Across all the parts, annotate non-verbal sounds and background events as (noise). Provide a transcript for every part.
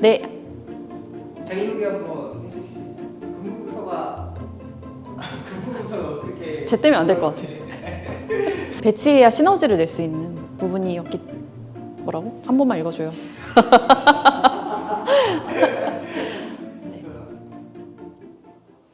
네, 자기 소개 한번 해주시. 근무부서가 (laughs) 근무부서가 어떻게? 쟤 때문에 안 될 것 같아. (laughs) 배치해야 시너지를 낼 수 있는 부분이었기 뭐라고? 한 번만 읽어줘요. (laughs)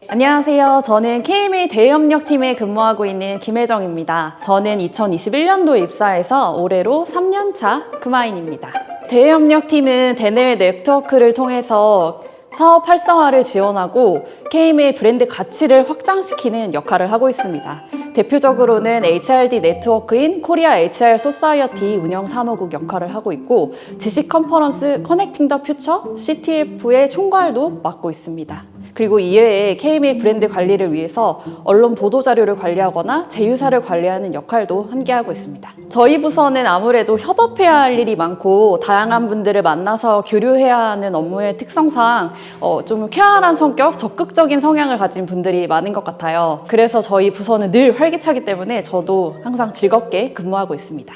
안녕하세요. 저는 KMA 대협력팀에 근무하고 있는 김혜정입니다. 저는 2021년도에 입사해서 올해로 3년차 금화인입니다. 대협력팀은 대내외 네트워크를 통해서 사업 활성화를 지원하고 KM의 브랜드 가치를 확장시키는 역할을 하고 있습니다. 대표적으로는 HRD 네트워크인 코리아 HR 소사이어티 운영 사무국 역할을 하고 있고 지식 컨퍼런스 커넥팅 더 퓨처 CTF의 총괄도 맡고 있습니다. 그리고 이외에 KM의 브랜드 관리를 위해서 언론 보도 자료를 관리하거나 제휴사를 관리하는 역할도 함께하고 있습니다. 저희 부서는 아무래도 협업해야 할 일이 많고 다양한 분들을 만나서 교류해야 하는 업무의 특성상 어, 좀 쾌활한 성격, 적극적인 성향을 가진 분들이 많은 것 같아요. 그래서 저희 부서는 늘 활기차기 때문에 저도 항상 즐겁게 근무하고 있습니다.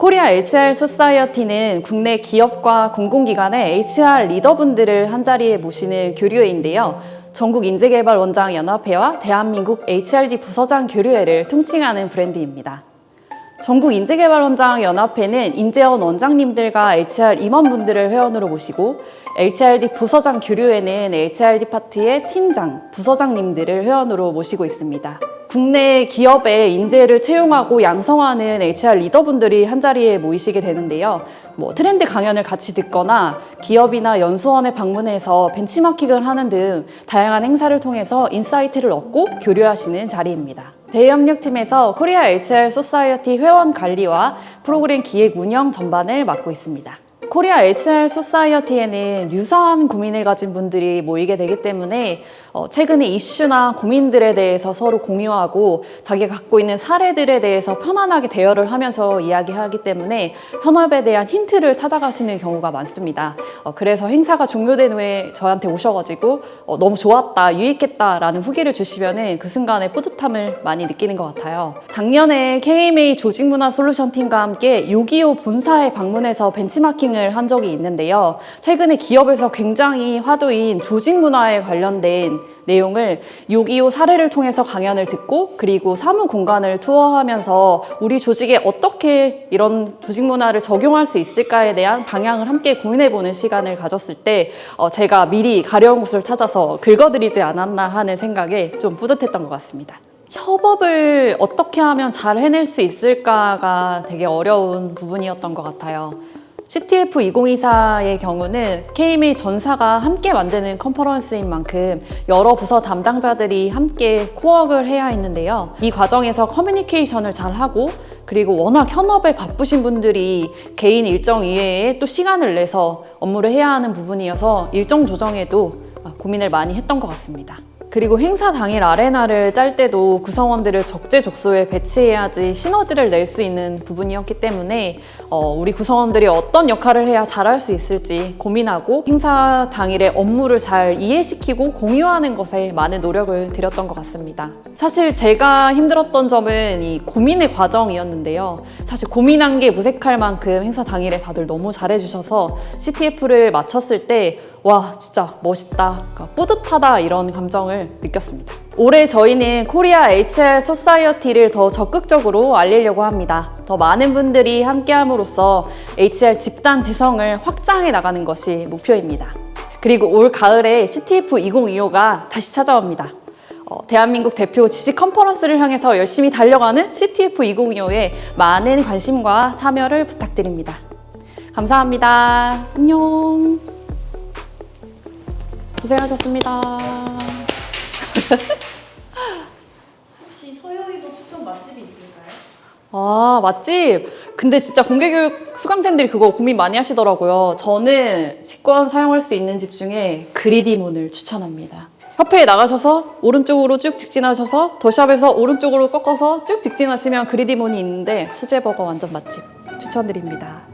코리아 HR 소사이어티는 국내 기업과 공공기관의 HR 리더분들을 한자리에 모시는 교류회인데요. 전국 인재개발원장 연합회와 대한민국 HRD 부서장 교류회를 통칭하는 브랜드입니다. 전국 인재개발원장 연합회는 인재원 원장님들과 HR 임원분들을 회원으로 모시고 HRD 부서장 교류회는 HRD 파트의 팀장, 부서장님들을 회원으로 모시고 있습니다. 국내 기업의 인재를 채용하고 양성하는 HR 리더분들이 한자리에 모이시게 되는데요. 뭐 트렌드 강연을 같이 듣거나 기업이나 연수원에 방문해서 벤치마킹을 하는 등 다양한 행사를 통해서 인사이트를 얻고 교류하시는 자리입니다. 대협력팀에서 코리아 HR 소사이어티 회원 관리와 프로그램 기획 운영 전반을 맡고 있습니다. 코리아 HR 소사이어티에는 유사한 고민을 가진 분들이 모이게 되기 때문에 어, 최근의 이슈나 고민들에 대해서 서로 공유하고 자기가 갖고 있는 사례들에 대해서 편안하게 대화를 하면서 이야기하기 때문에 현업에 대한 힌트를 찾아가시는 경우가 많습니다. 어, 그래서 행사가 종료된 후에 저한테 오셔가지고 어, 너무 좋았다, 유익했다라는 후기를 주시면은 그 순간에 뿌듯함을 많이 느끼는 것 같아요. 작년에 KMA 조직문화 솔루션 팀과 함께 요기요 본사에 방문해서 벤치마킹을 한 적이 있는데요. 최근에 기업에서 굉장히 화두인 조직 문화에 관련된 내용을 요기요 사례를 통해서 강연을 듣고 그리고 사무 공간을 투어하면서 우리 조직에 어떻게 이런 조직 문화를 적용할 수 있을까에 대한 방향을 함께 고민해보는 시간을 가졌을 때 어, 제가 미리 가려운 곳을 찾아서 긁어드리지 않았나 하는 생각에 좀 뿌듯했던 것 같습니다. 협업을 어떻게 하면 잘 해낼 수 있을까가 되게 어려운 부분이었던 것 같아요. CTF 2024의 경우는 KMA 전사가 함께 만드는 컨퍼런스인 만큼 여러 부서 담당자들이 함께 코워크를 해야 했는데요. 이 과정에서 커뮤니케이션을 잘 하고 그리고 워낙 현업에 바쁘신 분들이 개인 일정 이외에 또 시간을 내서 업무를 해야 하는 부분이어서 일정 조정에도 고민을 많이 했던 것 같습니다. 그리고 행사 당일 아레나를 짤 때도 구성원들을 적재적소에 배치해야지 시너지를 낼 수 있는 부분이었기 때문에 어, 우리 구성원들이 어떤 역할을 해야 잘할 수 있을지 고민하고 행사 당일에 업무를 잘 이해시키고 공유하는 것에 많은 노력을 들였던 것 같습니다. 사실 제가 힘들었던 점은 이 고민의 과정이었는데요. 사실 고민한 게 무색할 만큼 행사 당일에 다들 너무 잘해주셔서 CTF를 마쳤을 때 와 진짜 멋있다. 그러니까 뿌듯하다 이런 감정을 느꼈습니다. 올해 저희는 코리아 HR 소사이어티를 더 적극적으로 알리려고 합니다. 더 많은 분들이 함께함으로써 HR 집단 지성을 확장해 나가는 것이 목표입니다. 그리고 올 가을에 CTF 2025가 다시 찾아옵니다. 어, 대한민국 대표 지식 컨퍼런스를 향해서 열심히 달려가는 CTF 2025에 많은 관심과 참여를 부탁드립니다. 감사합니다. 안녕 고생하셨습니다. 혹시 서여의도 추천 맛집이 있을까요? 아, 맛집. 근데 진짜 공개교육 수강생들이 그거 고민 많이 하시더라고요. 저는 식권 사용할 수 있는 집 중에 그리디문을 추천합니다. 협회에 나가셔서 오른쪽으로 쭉 직진하셔서 더샵에서 오른쪽으로 꺾어서 쭉 직진하시면 그리디문이 있는데 수제버거 완전 맛집 추천드립니다.